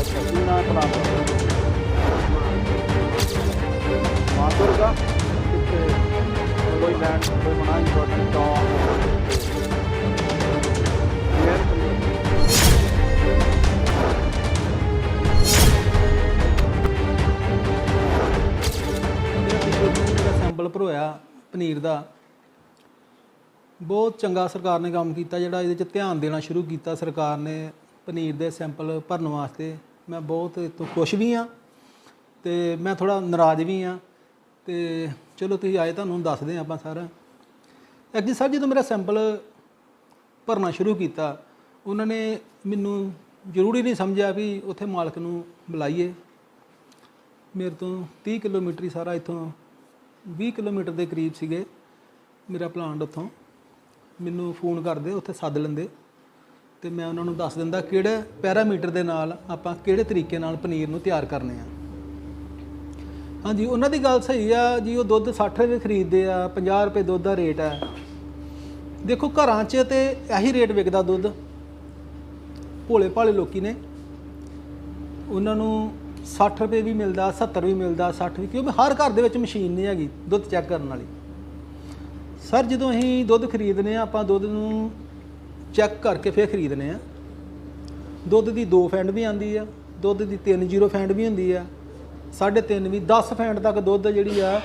ਅੱਛਾ ਕੀ ਮਾਂ ਦੁਰਗਾ ਕੋਈ ਲੈਂਡ ਕੋਈ ਮਨਾਈ ਗਵਰਨਮੈਂਟ ਜਿਹੜਾ ਸੈਂਪਲ ਭਰੋਇਆ ਪਨੀਰ ਦਾ। ਬਹੁਤ ਚੰਗਾ ਸਰਕਾਰ ਨੇ ਕੰਮ ਕੀਤਾ, ਜਿਹੜਾ ਇਹਦੇ 'ਚ ਧਿਆਨ ਦੇਣਾ ਸ਼ੁਰੂ ਕੀਤਾ। ਸਰਕਾਰ ਨੇ ਪਨੀਰ ਦੇ ਸੈਂਪਲ ਭਰਨ ਵਾਸਤੇ ਮੈਂ ਬਹੁਤ ਇਹ ਖੁਸ਼ ਵੀ ਹਾਂ ਤੇ ਮੈਂ ਥੋੜਾ ਨਾਰਾਜ਼ ਵੀ ਹਾਂ ਤੇ ਚਲੋ ਤੁਸੀਂ ਆਏ ਤੁਹਾਨੂੰ ਦੱਸਦੇ ਹਾਂ ਆਪਾਂ ਸਾਰਾ। ਐਕਚੁਅਲੀ ਸਰ ਜਦੋਂ ਮੇਰਾ ਸੈਂਪਲ ਭਰਨਾ ਸ਼ੁਰੂ ਕੀਤਾ, ਉਹਨਾਂ ਨੇ ਮੈਨੂੰ ਜ਼ਰੂਰੀ ਨਹੀਂ ਸਮਝਿਆ ਵੀ ਉੱਥੇ ਮਾਲਕ ਨੂੰ ਬੁਲਾਈਏ। ਮੇਰੇ ਤੋਂ 30 ਕਿਲੋਮੀਟਰ ਹੀ ਸਾਰਾ ਇੱਥੋਂ 20 ਕਿਲੋਮੀਟਰ ਦੇ ਕਰੀਬ ਸੀਗੇ ਮੇਰਾ ਪਲਾਂਟ ਉੱਥੋਂ। ਮੈਨੂੰ ਫੋਨ ਕਰਦੇ, ਉੱਥੇ ਸੱਦ ਲੈਂਦੇ। ਤੇ ਮੈਂ ਉਹਨਾਂ ਨੂੰ ਦੱਸ ਦਿੰਦਾ ਕਿਹੜੇ ਪੈਰਾਮੀਟਰ ਦੇ ਨਾਲ ਆਪਾਂ ਕਿਹੜੇ ਤਰੀਕੇ ਨਾਲ ਪਨੀਰ ਨੂੰ ਤਿਆਰ ਕਰਨੇ ਆ। ਹਾਂਜੀ, ਉਹਨਾਂ ਦੀ ਗੱਲ ਸਹੀ ਆ ਜੀ, ਉਹ ਦੁੱਧ 60 ਰੁਪਏ ਖਰੀਦਦੇ ਆ 50 ਰੁਪਏ ਦੁੱਧ ਦਾ ਰੇਟ ਹੈ ਦੇਖੋ, ਘਰਾਂ 'ਚ ਤੇ ਇਹੀ ਰੇਟ ਵਿਕਦਾ ਦੁੱਧ। ਭੋਲੇ ਭਾਲੇ ਲੋਕੀ ਨੇ। ਉਹਨਾਂ ਨੂੰ 60 ਰੁਪਏ ਵੀ ਮਿਲਦਾ 70 ਵੀ ਮਿਲਦਾ 60 ਵੀ, ਕਿਉਂਕਿ ਹਰ ਘਰ ਦੇ ਵਿੱਚ ਮਸ਼ੀਨ ਨਹੀਂ ਹੈਗੀ ਦੁੱਧ ਚੈੱਕ ਕਰਨ ਵਾਲੀ। ਸਰ, ਜਦੋਂ ਅਸੀਂ ਦੁੱਧ ਖਰੀਦਨੇ ਆ, ਆਪਾਂ ਦੁੱਧ ਨੂੰ ਚੈੱਕ ਕਰਕੇ ਫਿਰ ਖਰੀਦਨੇ ਆ। ਦੁੱਧ ਦੀ 2 ਫੈਂਡ ਵੀ ਆਂਦੀ ਆ, ਦੁੱਧ ਦੀ 3 ਫੈਂਡ ਵੀ ਹੁੰਦੀ ਆ 3.5 ਵੀ 10 ਫੈਂਡ ਤੱਕ ਦੁੱਧ ਜਿਹੜੀ ਆ,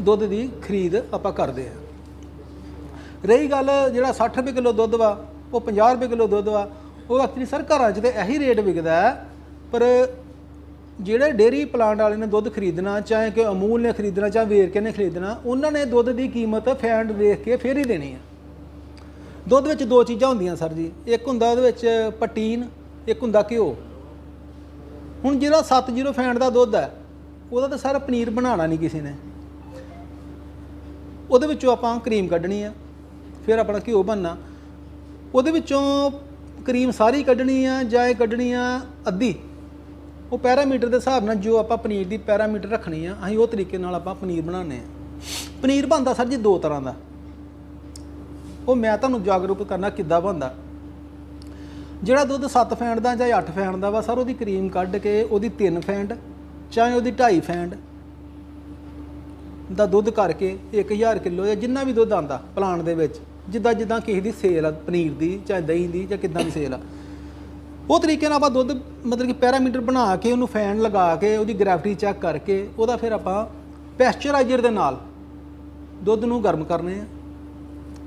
ਦੁੱਧ ਦੀ ਖਰੀਦ ਆਪਾਂ ਕਰਦੇ ਆ। ਰਹੀ ਗੱਲ ਜਿਹੜਾ 60 ਰੁਪਏ ਕਿਲੋ ਦੁੱਧ ਵਾ, ਉਹ 50 ਰੁਪਏ ਕਿਲੋ ਦੁੱਧ ਵਾ, ਉਹ ਐਕਚੁਅਲੀ ਸਰ ਘਰਾਂ 'ਚ ਤੇ ਇਹੀ ਰੇਟ ਵਿਕਦਾ ਪਰ ਜਿਹੜੇ ਡੇਰੀ ਪਲਾਂਟ ਵਾਲੇ ਨੇ ਦੁੱਧ ਖਰੀਦਣਾ, ਚਾਹੇ ਕਿ ਅਮੂਲ ਨੇ ਖਰੀਦਣਾ, ਚਾਹੇ ਵੇਰਕੇ ਨੇ ਖਰੀਦਣਾ, ਉਹਨਾਂ ਨੇ ਦੁੱਧ ਦੀ ਕੀਮਤ ਫੈਂਡ ਦੇਖ ਕੇ ਫਿਰ ਹੀ ਦੇਣੀ ਆ। ਦੁੱਧ ਵਿੱਚ ਦੋ ਚੀਜ਼ਾਂ ਹੁੰਦੀਆਂ ਸਰ ਜੀ। ਇੱਕ ਹੁੰਦਾ ਉਹਦੇ ਵਿੱਚ ਪਟੀਨ ਇੱਕ ਹੁੰਦਾ ਘਿਓ। ਹੁਣ ਜਿਹੜਾ 70 ਫੈਂਟ ਦਾ ਦੁੱਧ ਹੈ, ਉਹਦਾ ਤਾਂ ਸਾਰਾ ਪਨੀਰ ਬਣਾਉਣਾ ਨਹੀਂ ਕਿਸੇ ਨੇ। ਉਹਦੇ ਵਿੱਚੋਂ ਆਪਾਂ ਕਰੀਮ ਕੱਢਣੀ ਆ, ਫਿਰ ਆਪਣਾ ਘਿਓ ਬਣਨਾ। ਉਹਦੇ ਵਿੱਚੋਂ ਕਰੀਮ ਸਾਰੀ ਕੱਢਣੀ ਆ ਜਾਂ ਇਹ ਕੱਢਣੀ ਆ ਅੱਧੀ? ਉਹ ਪੈਰਾਮੀਟਰ ਦੇ ਹਿਸਾਬ ਨਾਲ ਜੋ ਆਪਾਂ ਪਨੀਰ ਦੀ ਪੈਰਾਮੀਟਰ ਰੱਖਣੀ ਆ, ਅਸੀਂ ਉਹ ਤਰੀਕੇ ਨਾਲ ਆਪਾਂ ਪਨੀਰ ਬਣਾਉਂਦੇ ਆ। ਪਨੀਰ ਬਣਦਾ ਸਰ ਜੀ ਦੋ ਤਰ੍ਹਾਂ ਦਾ। ਉਹ ਮੈਂ ਤੁਹਾਨੂੰ ਜਾਗਰੂਕ ਕਰਨਾ ਕਿੱਦਾਂ ਬਣਦਾ? ਜਿਹੜਾ ਦੁੱਧ 7 ਫੈਂਡ ਦਾ ਜਾਂ 8 ਫੈਂਡ ਦਾ ਵਾ, ਸਰ, ਉਹਦੀ ਕਰੀਮ ਕੱਢ ਕੇ ਉਹਦੀ 3 ਫੈਂਡ ਚਾਹੇ ਉਹਦੀ 2.5 ਫੈਂਡ ਦਾ ਦੁੱਧ ਕਰਕੇ 1000 ਕਿਲੋ ਜਾਂ ਜਿੰਨਾ ਵੀ ਦੁੱਧ ਆਂਦਾ ਪਲਾਂਟ ਦੇ ਵਿੱਚ, ਜਿੱਦਾਂ ਜਿੱਦਾਂ ਕਿਸੇ ਦੀ ਸੇਲ ਆ, ਪਨੀਰ ਦੀ ਚਾਹੇ ਦਹੀਂ ਦੀ ਜਾਂ ਕਿੱਦਾਂ ਦੀ ਸੇਲ ਆ, ਉਹ ਤਰੀਕੇ ਨਾਲ ਆਪਾਂ ਦੁੱਧ ਮਤਲਬ ਕਿ ਪੈਰਾਮੀਟਰ ਬਣਾ ਕੇ ਉਹਨੂੰ ਫੈਨ ਲਗਾ ਕੇ ਉਹਦੀ ਗ੍ਰੈਵਿਟੀ ਚੈੱਕ ਕਰਕੇ ਉਹਦਾ ਫਿਰ ਆਪਾਂ ਪੈਸਚਰਾਈਜ਼ਰ ਦੇ ਨਾਲ ਦੁੱਧ ਨੂੰ ਗਰਮ ਕਰਨੇ ਆ।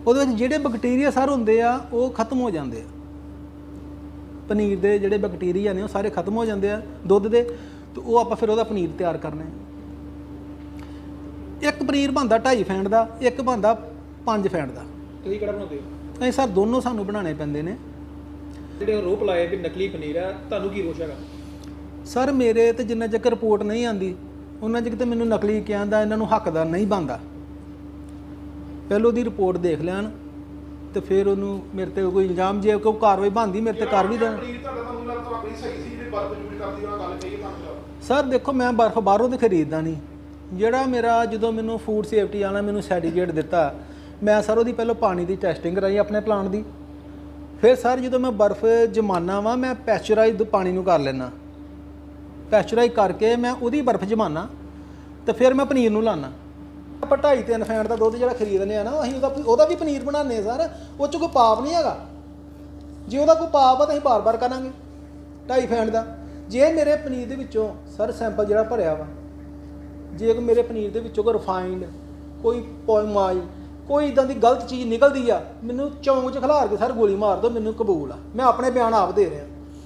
ਉਹਦੇ ਵਿੱਚ ਜਿਹੜੇ ਬੈਕਟੀਰੀਆ ਸਰ ਹੁੰਦੇ ਆ ਉਹ ਖਤਮ ਹੋ ਜਾਂਦੇ ਆ। ਪਨੀਰ ਦੇ ਜਿਹੜੇ ਬੈਕਟੀਰੀਆ ਨੇ ਉਹ ਸਾਰੇ ਖਤਮ ਹੋ ਜਾਂਦੇ ਆ ਦੁੱਧ ਦੇ ਤੇ ਉਹ ਆਪਾਂ ਫਿਰ ਉਹਦਾ ਪਨੀਰ ਤਿਆਰ ਕਰਨਾ ਇੱਕ ਪਨੀਰ ਬਣਦਾ 2.5 ਫੈਂਡ ਦਾ ਇੱਕ ਬਣਦਾ 5 ਫੈਂਡ ਦਾ। ਤੁਸੀਂ ਕਿਹੜਾ ਬਣਾਉਂਦੇ ਹੋ? ਇਹ ਸਰ ਦੋਨੋਂ ਸਾਨੂੰ ਬਣਾਉਣੇ ਪੈਂਦੇ ਨੇ। ਜਿਹੜੇ ਰੋਪ ਲਾਏ ਵੀ ਨਕਲੀ ਪਨੀਰ ਆ ਤੁਹਾਨੂੰ ਕੀ ਰੋਸ਼ ਹੈਗਾ? ਸਰ ਮੇਰੇ ਤੇ ਜਿੰਨਾ ਚਿਰ ਰਿਪੋਰਟ ਨਹੀਂ ਆਂਦੀ ਉਹਨਾਂ ਚਿਰ ਤੇ ਮੈਨੂੰ ਨਕਲੀ ਕਹਿੰਦਾ ਇਹਨਾਂ ਨੂੰ ਹੱਕਦਾਰ ਨਹੀਂ ਬਣਦਾ। ਪਹਿਲੋਂ ਦੀ ਰਿਪੋਰਟ ਦੇਖ ਲੈਣ ਤੇ ਫਿਰ ਉਹਨੂੰ ਮੇਰੇ ਤੇ ਕੋਈ ਇਲਜ਼ਾਮ ਜੇ ਕੋਈ ਕਾਰਵਾਈ ਬਣਦੀ ਮੇਰੇ ਤੇ ਕਰ ਵੀ ਦੇਣ। ਸਰ ਦੇਖੋ ਮੈਂ ਬਰਫ਼ ਬਾਹਰੋਂ ਤੇ ਖਰੀਦਦਾ ਨਹੀਂ। ਜਿਹੜਾ ਮੇਰਾ ਜਦੋਂ ਮੈਨੂੰ ਫੂਡ ਸੇਫਟੀ ਵਾਲਾ ਮੈਨੂੰ ਸਰਟੀਫਿਕੇਟ ਦਿੱਤਾ ਮੈਂ ਸਰ ਉਹਦੀ ਪਹਿਲਾਂ ਪਾਣੀ ਦੀ ਟੈਸਟਿੰਗ ਕਰਾਈ ਆਪਣੇ ਪਲਾਂਟ ਦੀ। ਫਿਰ ਸਰ ਜਦੋਂ ਮੈਂ ਬਰਫ਼ ਜਮਾਨਾ ਵਾਂ ਮੈਂ ਪੈਸਚਰਾਈਜ਼ਡ ਪਾਣੀ ਨੂੰ ਕਰ ਲੈਣਾ ਪੈਸਚਰਾਈਜ਼ ਕਰਕੇ ਮੈਂ ਉਹਦੀ ਬਰਫ਼ ਜਮਾਨਾ ਤੇ ਫਿਰ ਮੈਂ ਪਨੀਰ ਨੂੰ ਲਾਣਾ ਆਪਾਂ ਢਾਈ ਤਿੰਨ ਫੈਂਟ ਦਾ ਦੁੱਧ ਜਿਹੜਾ ਖਰੀਦਨੇ ਆ ਨਾ, ਅਸੀਂ ਉਹਦਾ ਉਹਦਾ ਵੀ ਪਨੀਰ ਬਣਾਉਂਦੇ ਆ ਸਰ। ਉਹ ਚ ਕੋਈ ਪਾਪ ਨਹੀਂ ਹੈਗਾ। ਜੇ ਉਹਦਾ ਕੋਈ ਪਾਪ ਆ ਤਾਂ ਅਸੀਂ ਬਾਰ-ਬਾਰ ਕਰਾਂਗੇ, ਢਾਈ ਫੈਂਟ ਦਾ। ਜੇ ਮੇਰੇ ਪਨੀਰ ਦੇ ਵਿੱਚੋਂ ਸਰ ਸੈਂਪਲ ਜਿਹੜਾ ਭਰਿਆ ਵਾ, ਜੇ ਕੋਈ ਮੇਰੇ ਪਨੀਰ ਦੇ ਵਿੱਚੋਂ ਕੋਈ ਰਿਫਾਈਨਡ ਕੋਈ ਪੋਇਮਾਈ ਕੋਈ ਇਦਾਂ ਦੀ ਗਲਤ ਚੀਜ਼ ਨਿਕਲਦੀ ਆ, ਮੈਨੂੰ ਚੌਂਕ 'ਚ ਖਿਲਾਰ ਕੇ ਸਰ ਗੋਲੀ ਮਾਰ ਦਿਓ, ਮੈਨੂੰ ਕਬੂਲ ਆ। ਮੈਂ ਆਪਣੇ ਬਿਆਨ ਆਪ ਦੇ ਰਿਹਾ।